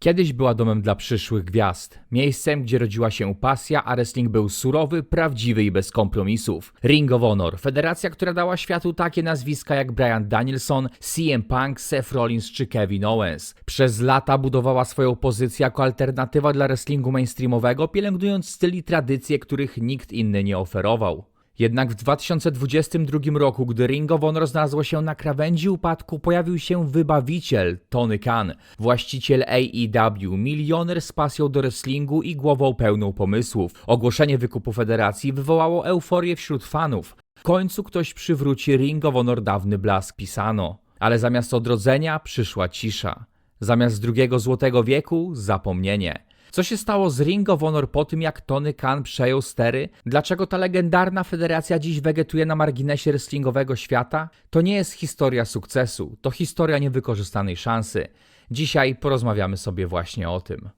Kiedyś była domem dla przyszłych gwiazd, miejscem, gdzie rodziła się pasja, a wrestling był surowy, prawdziwy i bez kompromisów. Ring of Honor, federacja, która dała światu takie nazwiska jak Brian Danielson, CM Punk, Seth Rollins czy Kevin Owens. Przez lata budowała swoją pozycję jako alternatywa dla wrestlingu mainstreamowego, pielęgnując styl i tradycje, których nikt inny nie oferował. Jednak w 2022 roku, gdy Ring of Honor znalazło się na krawędzi upadku, pojawił się wybawiciel Tony Khan, właściciel AEW, milioner z pasją do wrestlingu i głową pełną pomysłów. Ogłoszenie wykupu federacji wywołało euforię wśród fanów. W końcu ktoś przywróci Ring of Honor dawny blask pisano. Ale zamiast odrodzenia przyszła cisza. Zamiast drugiego złotego wieku zapomnienie. Co się stało z Ring of Honor po tym, jak Tony Khan przejął stery? Dlaczego ta legendarna federacja dziś wegetuje na marginesie wrestlingowego świata? To nie jest historia sukcesu, to historia niewykorzystanej szansy. Dzisiaj porozmawiamy sobie właśnie o tym.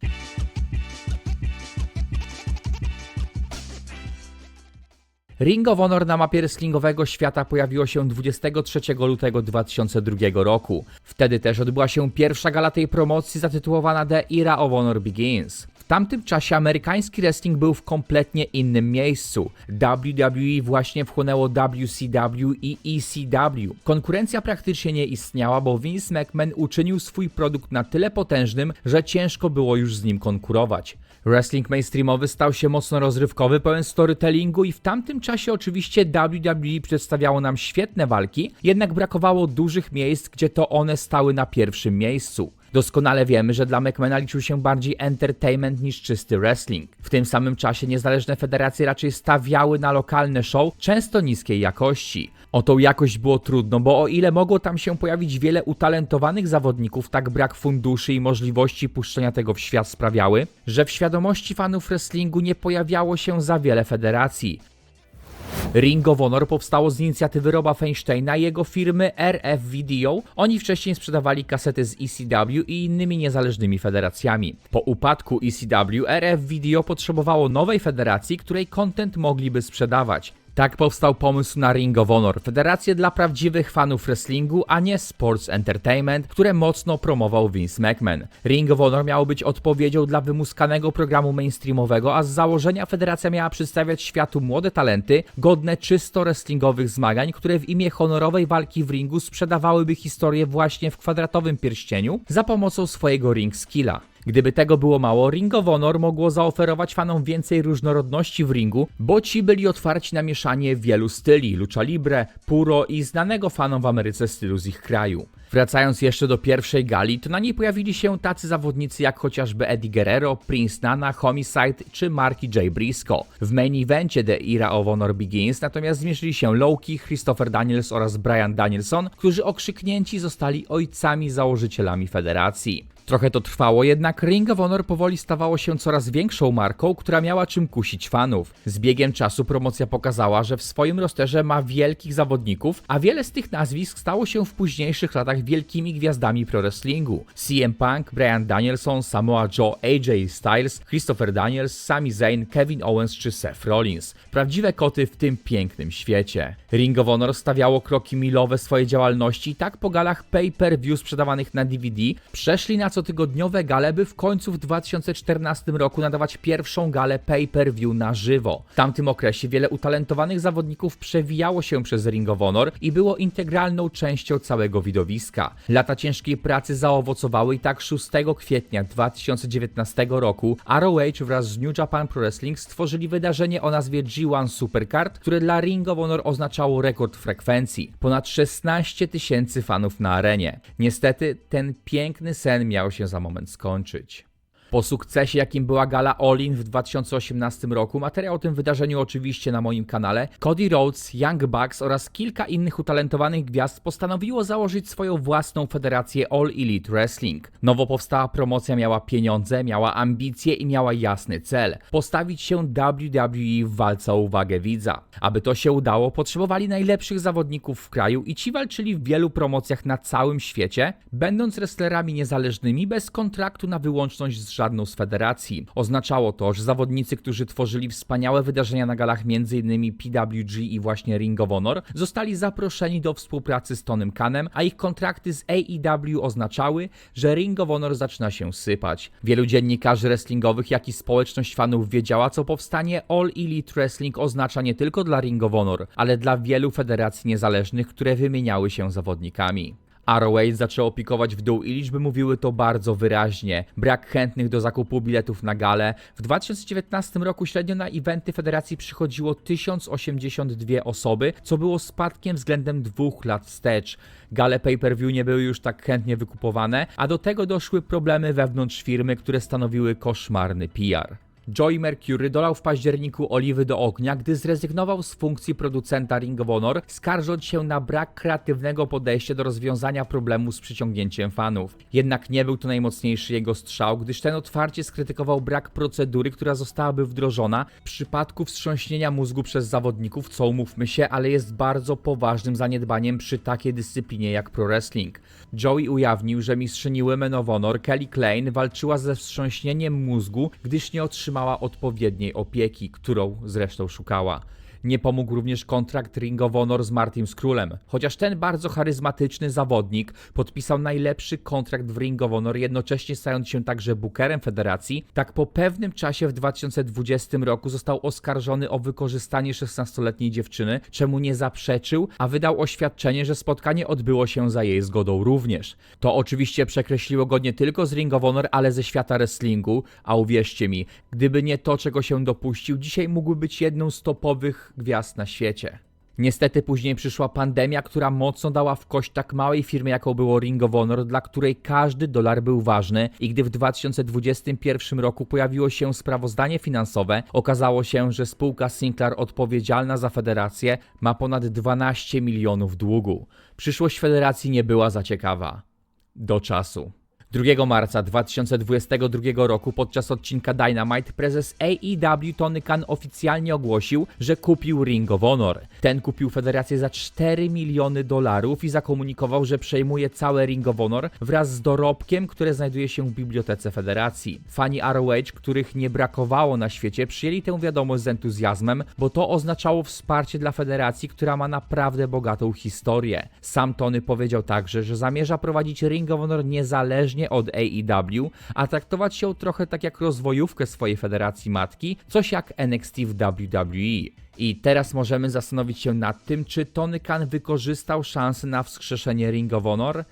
Ring of Honor na mapie wrestlingowego świata pojawiło się 23 lutego 2002 roku. Wtedy też odbyła się pierwsza gala tej promocji zatytułowana The Era of Honor Begins. Tamtym czasie amerykański wrestling był w kompletnie innym miejscu. WWE właśnie wchłonęło WCW i ECW. Konkurencja praktycznie nie istniała, bo Vince McMahon uczynił swój produkt na tyle potężnym, że ciężko było już z nim konkurować. Wrestling mainstreamowy stał się mocno rozrywkowy, pełen storytellingu i w tamtym czasie oczywiście WWE przedstawiało nam świetne walki, jednak brakowało dużych miejsc, gdzie to one stały na pierwszym miejscu. Doskonale wiemy, że dla McMahona liczył się bardziej entertainment niż czysty wrestling. W tym samym czasie niezależne federacje raczej stawiały na lokalne show, często niskiej jakości. O tą jakość było trudno, bo o ile mogło tam się pojawić wiele utalentowanych zawodników, tak brak funduszy i możliwości puszczenia tego w świat sprawiały, że w świadomości fanów wrestlingu nie pojawiało się za wiele federacji. Ring of Honor powstało z inicjatywy Roba Feinsteina i jego firmy RF Video. Oni wcześniej sprzedawali kasety z ECW i innymi niezależnymi federacjami. Po upadku ECW RF Video potrzebowało nowej federacji, której content mogliby sprzedawać. Tak powstał pomysł na Ring of Honor, federację dla prawdziwych fanów wrestlingu, a nie Sports Entertainment, które mocno promował Vince McMahon. Ring of Honor miało być odpowiedzią dla wymuskanego programu mainstreamowego, a z założenia federacja miała przedstawiać światu młode talenty, godne czysto wrestlingowych zmagań, które w imię honorowej walki w ringu sprzedawałyby historię właśnie w kwadratowym pierścieniu za pomocą swojego ring skilla. Gdyby tego było mało, Ring of Honor mogło zaoferować fanom więcej różnorodności w ringu, bo ci byli otwarci na mieszanie wielu styli, lucha libre, puro i znanego fanom w Ameryce stylu z ich kraju. Wracając jeszcze do pierwszej gali, to na niej pojawili się tacy zawodnicy jak chociażby Eddie Guerrero, Prince Nana, Homicide czy Marky J. Briscoe. W main evencie The Era of Honor Begins natomiast zmierzyli się Loki, Christopher Daniels oraz Brian Danielson, którzy okrzyknięci zostali ojcami założycielami federacji. Trochę to trwało, jednak Ring of Honor powoli stawało się coraz większą marką, która miała czym kusić fanów. Z biegiem czasu promocja pokazała, że w swoim rosterze ma wielkich zawodników, a wiele z tych nazwisk stało się w późniejszych latach wielkimi gwiazdami pro wrestlingu. CM Punk, Brian Danielson, Samoa Joe, AJ Styles, Christopher Daniels, Sami Zayn, Kevin Owens czy Seth Rollins. Prawdziwe koty w tym pięknym świecie. Ring of Honor stawiało kroki milowe swojej działalności i tak po galach pay-per-view sprzedawanych na DVD przeszli na cotygodniowe gale, by w końcu w 2014 roku nadawać pierwszą galę pay-per-view na żywo. W tamtym okresie wiele utalentowanych zawodników przewijało się przez Ring of Honor i było integralną częścią całego widowiska. Lata ciężkiej pracy zaowocowały i tak 6 kwietnia 2019 roku ROH wraz z New Japan Pro Wrestling stworzyli wydarzenie o nazwie G1 Supercard, które dla Ring of Honor oznaczało rekord frekwencji. Ponad 16 tysięcy fanów na arenie. Niestety ten piękny sen miał się za moment skończyć. Po sukcesie, jakim była gala All In w 2018 roku, materiał o tym wydarzeniu oczywiście na moim kanale, Cody Rhodes, Young Bucks oraz kilka innych utalentowanych gwiazd postanowiło założyć swoją własną federację All Elite Wrestling. Nowo powstała promocja miała pieniądze, miała ambicje i miała jasny cel postawić się WWE w walce o uwagę widza. Aby to się udało, potrzebowali najlepszych zawodników w kraju i ci walczyli w wielu promocjach na całym świecie, będąc wrestlerami niezależnymi bez kontraktu na wyłączność z żadną z federacji. Oznaczało to, że zawodnicy, którzy tworzyli wspaniałe wydarzenia na galach m.in. PWG i właśnie Ring of Honor, zostali zaproszeni do współpracy z Tonym Kanem, a ich kontrakty z AEW oznaczały, że Ring of Honor zaczyna się sypać. Wielu dziennikarzy wrestlingowych, jak i społeczność fanów wiedziała, co powstanie All Elite Wrestling oznacza nie tylko dla Ring of Honor, ale dla wielu federacji niezależnych, które wymieniały się zawodnikami. ROH zaczęło pikować w dół i liczby mówiły to bardzo wyraźnie. Brak chętnych do zakupu biletów na gale. W 2019 roku średnio na eventy federacji przychodziło 1082 osoby, co było spadkiem względem dwóch lat wstecz. Gale pay-per-view nie były już tak chętnie wykupowane, a do tego doszły problemy wewnątrz firmy, które stanowiły koszmarny PR. Joey Mercury dolał w październiku oliwy do ognia, gdy zrezygnował z funkcji producenta Ring of Honor, skarżąc się na brak kreatywnego podejścia do rozwiązania problemu z przyciągnięciem fanów. Jednak nie był to najmocniejszy jego strzał, gdyż ten otwarcie skrytykował brak procedury, która zostałaby wdrożona w przypadku wstrząśnienia mózgu przez zawodników, co umówmy się, ale jest bardzo poważnym zaniedbaniem przy takiej dyscyplinie jak pro wrestling. Joey ujawnił, że mistrzyni Women of Honor Kelly Klein walczyła ze wstrząśnieniem mózgu, gdyż nie otrzymała odpowiedniej opieki, którą zresztą szukała. Nie pomógł również kontrakt Ring of Honor z Martim Skrulem. Chociaż ten bardzo charyzmatyczny zawodnik podpisał najlepszy kontrakt w Ring of Honor, jednocześnie stając się także bookerem federacji, tak po pewnym czasie w 2020 roku został oskarżony o wykorzystanie 16-letniej dziewczyny, czemu nie zaprzeczył, a wydał oświadczenie, że spotkanie odbyło się za jej zgodą również. To oczywiście przekreśliło go nie tylko z Ring of Honor, ale ze świata wrestlingu, a uwierzcie mi, gdyby nie to, czego się dopuścił, dzisiaj mógłby być jedną z topowych gwiazd na świecie. Niestety później przyszła pandemia, która mocno dała w kość tak małej firmie, jaką było Ring of Honor, dla której każdy dolar był ważny i gdy w 2021 roku pojawiło się sprawozdanie finansowe, okazało się, że spółka Sinclair odpowiedzialna za federację ma ponad 12 milionów długu. Przyszłość federacji nie była za ciekawa. Do czasu. 2 marca 2022 roku podczas odcinka Dynamite prezes AEW Tony Khan oficjalnie ogłosił, że kupił Ring of Honor. Ten kupił federację za 4 miliony dolarów i zakomunikował, że przejmuje całe Ring of Honor wraz z dorobkiem, które znajduje się w bibliotece federacji. Fani ROH, których nie brakowało na świecie, przyjęli tę wiadomość z entuzjazmem, bo to oznaczało wsparcie dla federacji, która ma naprawdę bogatą historię. Sam Tony powiedział także, że zamierza prowadzić Ring of Honor niezależnie od AEW, a traktować ją trochę tak jak rozwojówkę swojej federacji matki, coś jak NXT w WWE. I teraz możemy zastanowić się nad tym, czy Tony Khan wykorzystał szansę na wskrzeszenie Ring of Honor?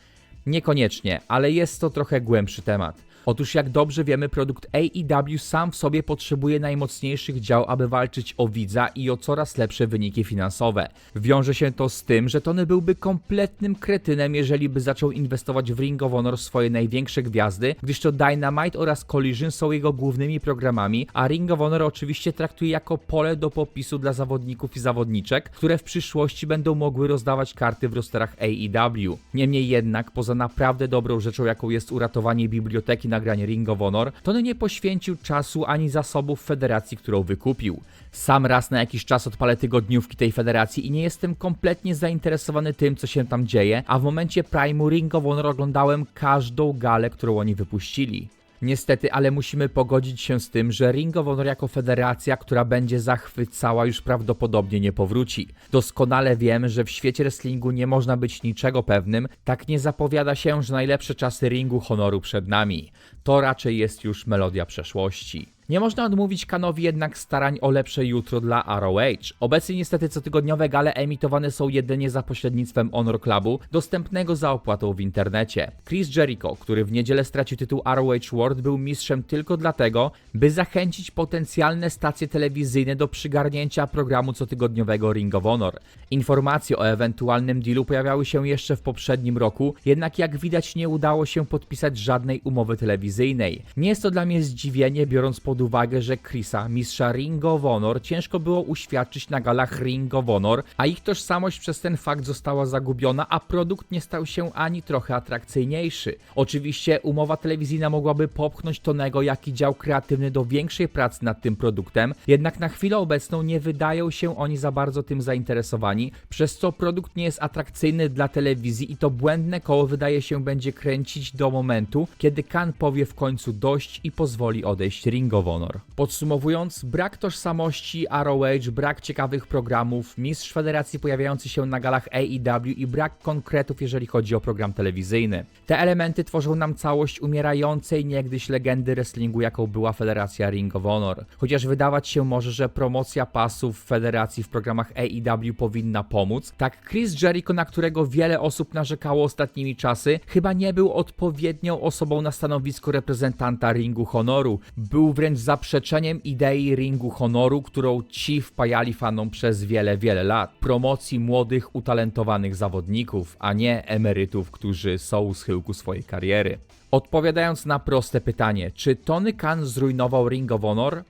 Niekoniecznie, ale jest to trochę głębszy temat. Otóż jak dobrze wiemy, produkt AEW sam w sobie potrzebuje najmocniejszych dział, aby walczyć o widza i o coraz lepsze wyniki finansowe. Wiąże się to z tym, że Tony byłby kompletnym kretynem, jeżeli by zaczął inwestować w Ring of Honor swoje największe gwiazdy, gdyż to Dynamite oraz Collision są jego głównymi programami, a Ring of Honor oczywiście traktuje jako pole do popisu dla zawodników i zawodniczek, które w przyszłości będą mogły rozdawać karty w rosterach AEW. Niemniej jednak, poza naprawdę dobrą rzeczą, jaką jest uratowanie biblioteki nagranie Ring of Honor, Tony nie poświęcił czasu ani zasobów federacji, którą wykupił. Sam raz na jakiś czas odpalę tygodniówki tej federacji i nie jestem kompletnie zainteresowany tym, co się tam dzieje, a w momencie Prime'u Ring of Honor oglądałem każdą galę, którą oni wypuścili. Niestety, ale musimy pogodzić się z tym, że Ring of Honor jako federacja, która będzie zachwycała, już prawdopodobnie nie powróci. Doskonale wiem, że w świecie wrestlingu nie można być niczego pewnym, tak nie zapowiada się, że najlepsze czasy Ringu Honoru przed nami. To raczej jest już melodia przeszłości. Nie można odmówić Kanowi jednak starań o lepsze jutro dla ROH. Obecnie niestety cotygodniowe gale emitowane są jedynie za pośrednictwem Honor Clubu, dostępnego za opłatą w internecie. Chris Jericho, który w niedzielę stracił tytuł ROH World, był mistrzem tylko dlatego, by zachęcić potencjalne stacje telewizyjne do przygarnięcia programu cotygodniowego Ring of Honor. Informacje o ewentualnym dealu pojawiały się jeszcze w poprzednim roku, jednak jak widać nie udało się podpisać żadnej umowy telewizyjnej. Nie jest to dla mnie zdziwienie, biorąc pod pod uwagę, że Chrisa, mistrza Ring of Honor, ciężko było uświadczyć na galach Ring of Honor, a ich tożsamość przez ten fakt została zagubiona, a produkt nie stał się ani trochę atrakcyjniejszy. Oczywiście umowa telewizyjna mogłaby popchnąć Tonego, jak i dział kreatywny do większej pracy nad tym produktem, jednak na chwilę obecną nie wydają się oni za bardzo tym zainteresowani, przez co produkt nie jest atrakcyjny dla telewizji i to błędne koło wydaje się będzie kręcić do momentu, kiedy Khan powie w końcu dość i pozwoli odejść Ring of Honor. Podsumowując, brak tożsamości ROH, brak ciekawych programów, mistrz federacji pojawiający się na galach AEW i brak konkretów jeżeli chodzi o program telewizyjny. Te elementy tworzą nam całość umierającej niegdyś legendy wrestlingu jaką była federacja Ring of Honor. Chociaż wydawać się może, że promocja pasów federacji w programach AEW powinna pomóc, tak Chris Jericho, na którego wiele osób narzekało ostatnimi czasy, chyba nie był odpowiednią osobą na stanowisku reprezentanta Ringu Honoru. Był wręcz zaprzeczeniem idei Ringu Honoru, którą ci wpajali fanom przez wiele, wiele lat. Promocji młodych, utalentowanych zawodników, a nie emerytów, którzy są u schyłku swojej kariery. Odpowiadając na proste pytanie, czy Tony Khan zrujnował Ring of Honor?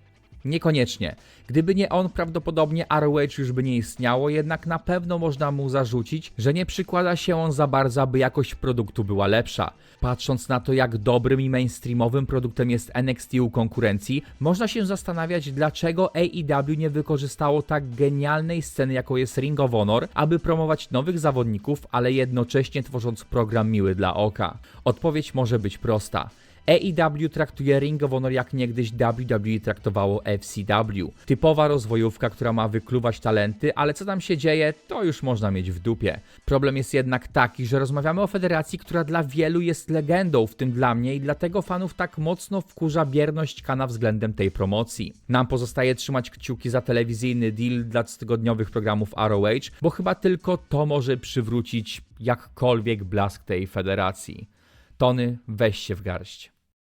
Niekoniecznie. Gdyby nie on, prawdopodobnie ROH już by nie istniało, jednak na pewno można mu zarzucić, że nie przykłada się on za bardzo, aby jakość produktu była lepsza. Patrząc na to, jak dobrym i mainstreamowym produktem jest NXT u konkurencji, można się zastanawiać, dlaczego AEW nie wykorzystało tak genialnej sceny, jaką jest Ring of Honor, aby promować nowych zawodników, ale jednocześnie tworząc program miły dla oka. Odpowiedź może być prosta. AEW traktuje Ring of Honor jak niegdyś WWE traktowało FCW. Typowa rozwojówka, która ma wykluwać talenty, ale co tam się dzieje, to już można mieć w dupie. Problem jest jednak taki, że rozmawiamy o federacji, która dla wielu jest legendą, w tym dla mnie i dlatego fanów tak mocno wkurza bierność Kana względem tej promocji. Nam pozostaje trzymać kciuki za telewizyjny deal dla cotygodniowych programów ROH, bo chyba tylko to może przywrócić jakkolwiek blask tej federacji. Tony, weź się w garść.